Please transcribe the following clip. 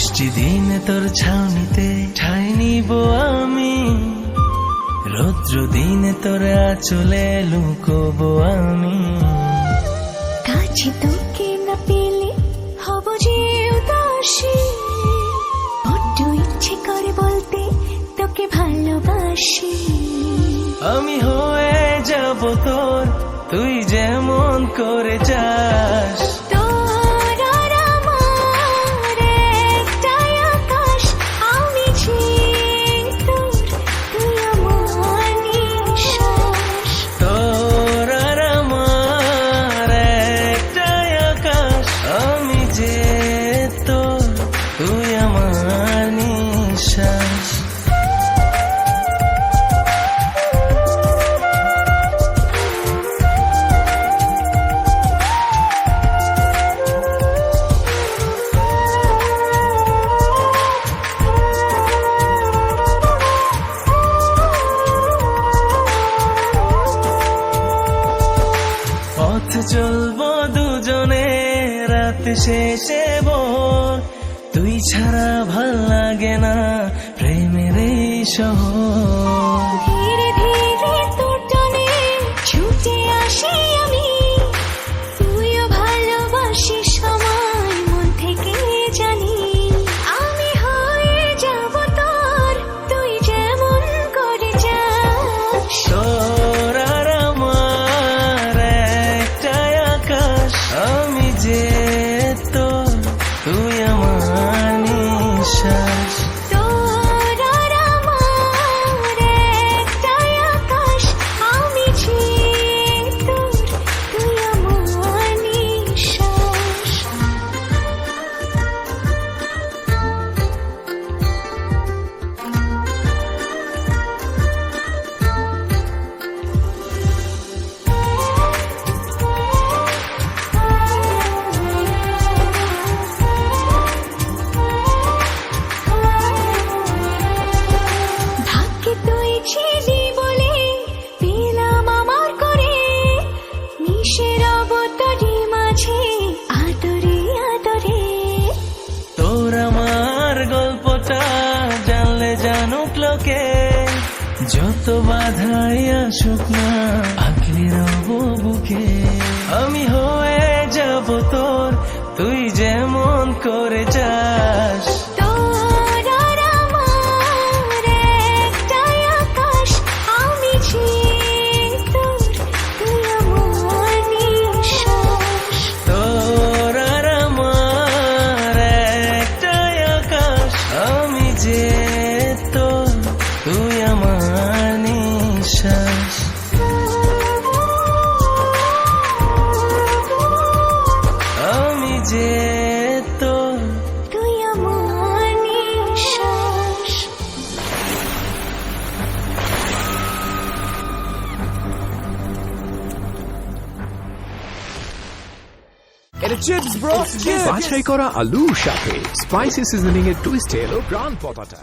বৃষ্টি দিনে তোর ছাউনিতে ঠাই নিব আমি। রৌদ্র দিনে তোর আচলে লুকোবো আমি। কাছে তোকে না পেলে হব যে উদাসী। বড্ড ইচ্ছে করে বলতে তোকে ভালোবাসি। আমি হয়ে যাব তোর তুই যেমন করে চাস। শেষে বল তুই ছাড়া ভালো লাগে না প্রেমের এই শহর। জানুক লোকে, যত বাধাই আসুক না আগলে রব বুকে। আমি হয়ে যাব তোর, তুই যেমন করে আমি যে তোর তুই আমার নিঃশ্বাস। এটা চিপস ব্রো বাছাই করা আলু সাথে স্পাইসি সিজনিং এর টুইস্ট এলো প্রাণ পতাটা